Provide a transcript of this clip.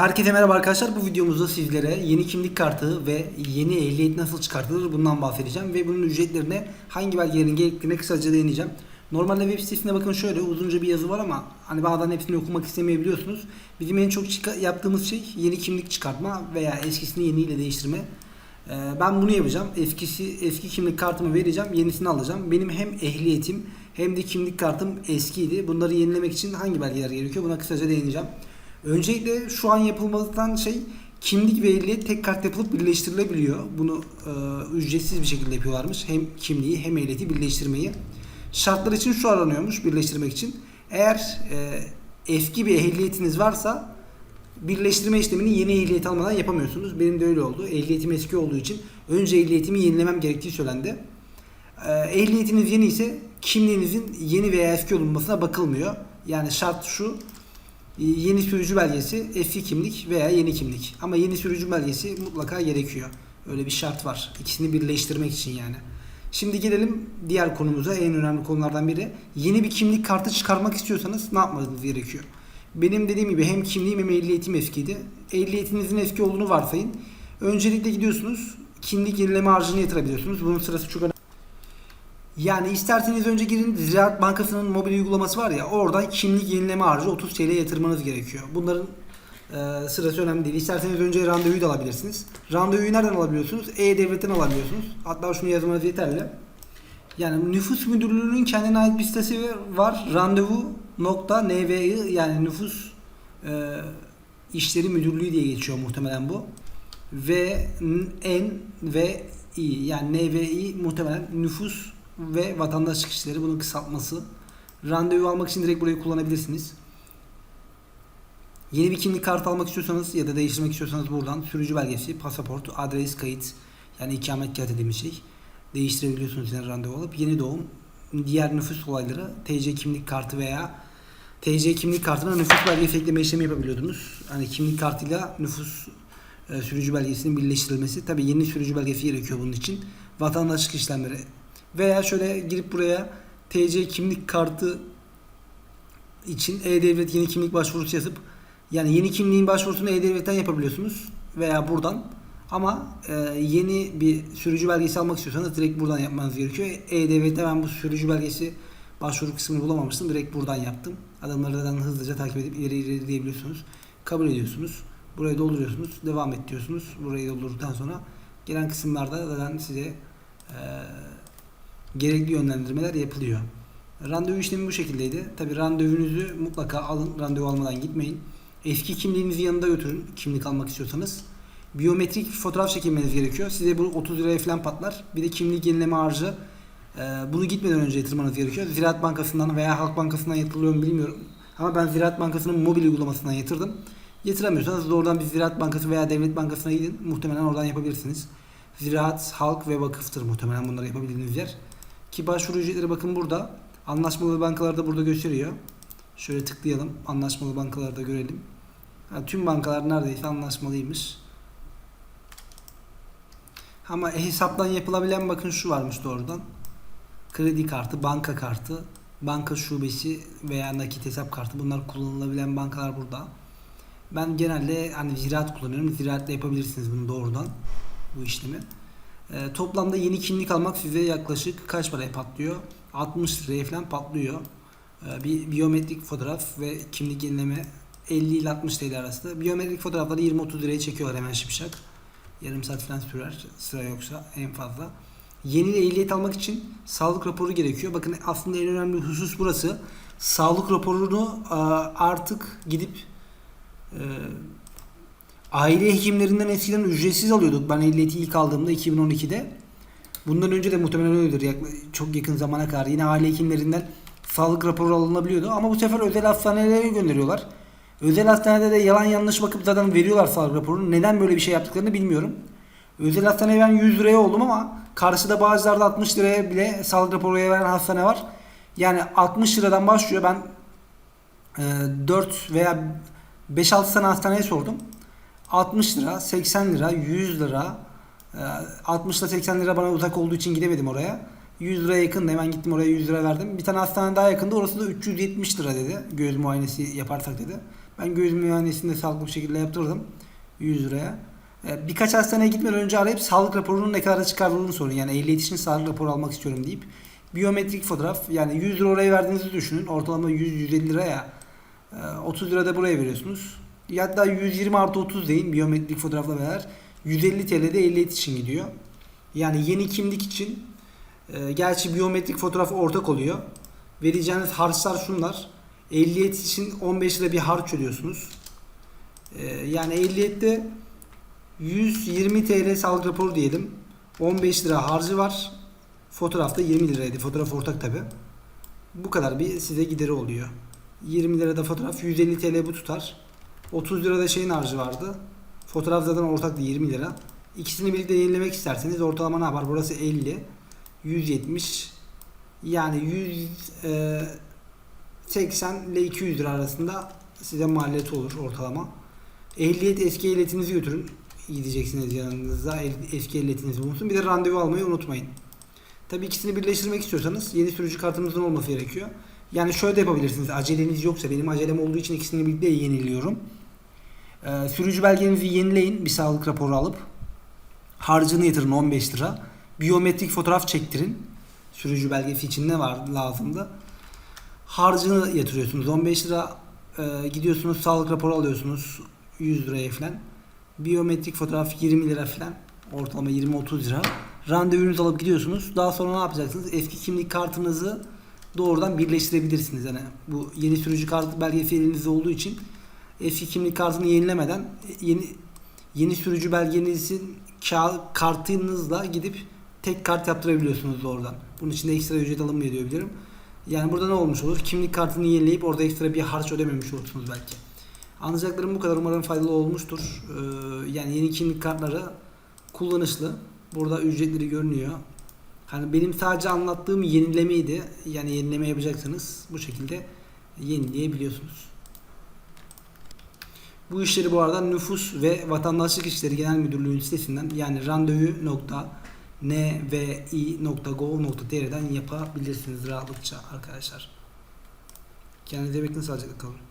Herkese merhaba arkadaşlar. Bu videomuzda sizlere yeni kimlik kartı ve yeni ehliyet nasıl çıkartılır bundan bahsedeceğim ve bunun ücretlerine hangi belgelerin gerektiğine kısaca değineceğim. Normalde web sitesine bakın şöyle uzunca bir yazı var ama hani bazen hepsini okumak istemeyebiliyorsunuz. Bizim en çok yaptığımız şey yeni kimlik çıkartma veya eskisini yeniyle değiştirme. Ee, Ben bunu yapacağım. Eskisi eski kimlik kartımı vereceğim, yenisini alacağım. Benim hem ehliyetim hem de kimlik kartım eskiydi. Bunları yenilemek için hangi belgeler gerekiyor? Buna kısaca değineceğim. Öncelikle şu an yapılmadan şey kimlik ve ehliyet tek kart yapılıp birleştirilebiliyor. Bunu e, ücretsiz bir şekilde yapıyorlarmış. Hem kimliği hem ehliyeti birleştirmeyi. Şartlar için şu aranıyormuş birleştirmek için. Eğer e, eski bir ehliyetiniz varsa birleştirme işlemini yeni ehliyet almadan yapamıyorsunuz. Benim de öyle oldu. Ehliyetim eski olduğu için önce ehliyetimi yenilemem gerektiği söylendi. Ee, ehliyetiniz yeni ise kimliğinizin yeni veya eski olunmasına bakılmıyor. Yani şart şu e, yeni sürücü belgesi, eski kimlik veya yeni kimlik. Ama yeni sürücü belgesi mutlaka gerekiyor. Öyle bir şart var. İkisini birleştirmek için yani. Şimdi gelelim diğer konumuza. En önemli konulardan biri. Yeni bir kimlik kartı çıkarmak istiyorsanız ne yapmanız gerekiyor? Benim dediğim gibi hem kimliğim hem ehliyetim eskiydi. Ehliyetinizin eski olduğunu varsayın. Öncelikle gidiyorsunuz. Kimlik yenileme harcını yatırabiliyorsunuz. Bunun sırası çok önemli. Yani isterseniz önce girin Ziraat Bankası'nın mobil uygulaması var ya oradan kimlik yenileme harcı 30 TL yatırmanız gerekiyor. Bunların e, sırası önemli değil. İsterseniz önce randevuyu da alabilirsiniz. Randevuyu nereden alabiliyorsunuz? E-Devlet'ten alabiliyorsunuz. Hatta şunu yazmanız yeterli. Yani nüfus müdürlüğünün kendine ait bir sitesi var. Randevu.nvi yani nüfus e, işleri müdürlüğü diye geçiyor muhtemelen bu. Ve N ve İ yani NVI muhtemelen nüfus ve vatandaşlık işleri bunun kısaltması. Randevu almak için direkt burayı kullanabilirsiniz. Yeni bir kimlik kartı almak istiyorsanız ya da değiştirmek istiyorsanız buradan sürücü belgesi, pasaport, adres kayıt yani ikamet kağıt dediğimiz şey değiştirebiliyorsunuz yine randevu alıp yeni doğum, diğer nüfus olayları, TC kimlik kartı veya TC kimlik kartına nüfus belgesi ekleme işlemi yapabiliyordunuz. Hani kimlik kartıyla nüfus e, sürücü belgesinin birleştirilmesi. Tabii yeni sürücü belgesi gerekiyor bunun için. Vatandaşlık işlemleri veya şöyle girip buraya TC kimlik kartı için E-Devlet yeni kimlik başvurusu yazıp yani yeni kimliğin başvurusunu E-Devlet'ten yapabiliyorsunuz veya buradan ama e, yeni bir sürücü belgesi almak istiyorsanız direkt buradan yapmanız gerekiyor. E-Devlet'te ben bu sürücü belgesi başvuru kısmını bulamamıştım. Direkt buradan yaptım. Adımları zaten hızlıca takip edip ileri ileri diyebiliyorsunuz. Kabul ediyorsunuz. Burayı dolduruyorsunuz. Devam et diyorsunuz. Burayı doldurduktan sonra gelen kısımlarda zaten size e, gerekli yönlendirmeler yapılıyor. Randevu işlemi bu şekildeydi. Tabi randevunuzu mutlaka alın. Randevu almadan gitmeyin. Eski kimliğinizi yanında götürün. Kimlik almak istiyorsanız. Biyometrik fotoğraf çekilmeniz gerekiyor. Size bu 30 liraya falan patlar. Bir de kimlik yenileme harcı. Ee, bunu gitmeden önce yatırmanız gerekiyor. Ziraat Bankası'ndan veya Halk Bankası'ndan yatırılıyor mu bilmiyorum. Ama ben Ziraat Bankası'nın mobil uygulamasından yatırdım. Yatıramıyorsanız doğrudan bir Ziraat Bankası veya Devlet Bankası'na gidin. Muhtemelen oradan yapabilirsiniz. Ziraat, Halk ve Vakıftır muhtemelen bunları yapabildiğiniz yer. Ki başvuru ücretleri bakın burada. Anlaşmalı bankalar da burada gösteriyor. Şöyle tıklayalım. Anlaşmalı bankaları da görelim. Ha, tüm bankalar neredeyse anlaşmalıymış. Ama hesaptan yapılabilen bakın şu varmış doğrudan. Kredi kartı, banka kartı, banka şubesi veya nakit hesap kartı bunlar kullanılabilen bankalar burada. Ben genelde hani ziraat kullanıyorum. Ziraatle yapabilirsiniz bunu doğrudan bu işlemi. Ee, toplamda yeni kimlik almak size yaklaşık kaç paraya patlıyor? 60 liraya falan patlıyor. Ee, bir biyometrik fotoğraf ve kimlik yenileme 50 ile 60 TL arasında. Biyometrik fotoğrafları 20-30 liraya çekiyorlar hemen şipşak. Yarım saat falan sürer sıra yoksa en fazla. Yeni ehliyet almak için sağlık raporu gerekiyor. Bakın aslında en önemli husus burası. Sağlık raporunu e, artık gidip e, aile hekimlerinden eskiden ücretsiz alıyorduk. Ben ehliyeti ilk aldığımda 2012'de. Bundan önce de muhtemelen öyledir. Çok yakın zamana kadar yine aile hekimlerinden sağlık raporu alınabiliyordu. Ama bu sefer özel hastanelere gönderiyorlar. Özel hastanede de yalan yanlış bakıp zaten veriyorlar sağlık raporunu. Neden böyle bir şey yaptıklarını bilmiyorum. Özel hastaneye ben 100 liraya oldum ama karşıda bazılarda 60 liraya bile sağlık raporu veren hastane var. Yani 60 liradan başlıyor. Ben e, 4 veya 5-6 tane hastaneye sordum. 60 lira, 80 lira, 100 lira, e, 60 ile 80 lira bana uzak olduğu için gidemedim oraya. 100 liraya yakındı. Hemen gittim oraya 100 lira verdim. Bir tane hastane daha yakındı. Orası da 370 lira dedi. Göz muayenesi yaparsak dedi. Ben göz muayenesini de sağlıklı bir şekilde yaptırdım. 100 liraya. E, Birkaç hastaneye gitmeden önce arayıp sağlık raporunun ne kadar çıkardığını sorun. Yani ehliyet için sağlık raporu almak istiyorum deyip. Biyometrik fotoğraf yani 100 lira oraya verdiğinizi düşünün. Ortalama 100-150 liraya e, 30 lira da buraya veriyorsunuz. Da 120 artı 30 deyin biyometrik fotoğrafla beraber. 150 TL de ehliyet için gidiyor. Yani yeni kimlik için e, gerçi biyometrik fotoğraf ortak oluyor. Vereceğiniz harçlar şunlar. Ehliyet için 15 lira bir harç ödüyorsunuz. E, yani ehliyette 120 TL sağlık raporu diyelim. 15 lira harcı var. Fotoğrafta 20 liraydı. Fotoğraf ortak tabi. Bu kadar bir size gideri oluyor. 20 lirada fotoğraf 150 TL bu tutar. 30 lirada şeyin harcı vardı. Fotoğraf zaten ortaktı 20 lira. İkisini birlikte yenilemek isterseniz ortalama ne yapar? Burası 50, 170 yani 100 e, 80 ile 200 lira arasında size maliyeti olur ortalama. Ehliyet eski ehliyetinizi götürün. Gideceksiniz yanınızda el- eski ehliyetiniz bulunsun. Bir de randevu almayı unutmayın. Tabii ikisini birleştirmek istiyorsanız yeni sürücü kartınızın olması gerekiyor. Yani şöyle de yapabilirsiniz. Aceleniz yoksa benim acelem olduğu için ikisini birlikte yeniliyorum. Ee, sürücü belgenizi yenileyin bir sağlık raporu alıp harcını yatırın 15 lira. Biyometrik fotoğraf çektirin. Sürücü belgesi için ne var lazımdı? Harcını yatırıyorsunuz 15 lira. Ee, gidiyorsunuz sağlık raporu alıyorsunuz 100 liraya falan. Biyometrik fotoğraf 20 lira falan. Ortalama 20-30 lira. Randevunuzu alıp gidiyorsunuz. Daha sonra ne yapacaksınız? Eski kimlik kartınızı doğrudan birleştirebilirsiniz. Yani bu yeni sürücü kart belgesi elinizde olduğu için eski kimlik kartını yenilemeden yeni yeni sürücü belgenizin kartınızla gidip tek kart yaptırabiliyorsunuz oradan. Bunun için de ekstra ücret alınmıyor diyebilirim. Yani burada ne olmuş olur? Kimlik kartını yenileyip orada ekstra bir harç ödememiş olursunuz belki. Anlayacaklarım bu kadar. Umarım faydalı olmuştur. Ee, yani yeni kimlik kartları kullanışlı. Burada ücretleri görünüyor. Hani benim sadece anlattığım yenilemeydi. Yani yenileme yapacaksanız bu şekilde yenileyebiliyorsunuz. Bu işleri bu arada Nüfus ve Vatandaşlık İşleri Genel Müdürlüğü sitesinden yani randevu.nvi.gov.tr'den yapabilirsiniz rahatlıkça arkadaşlar. Kendinize bakın sağlıcakla kalın.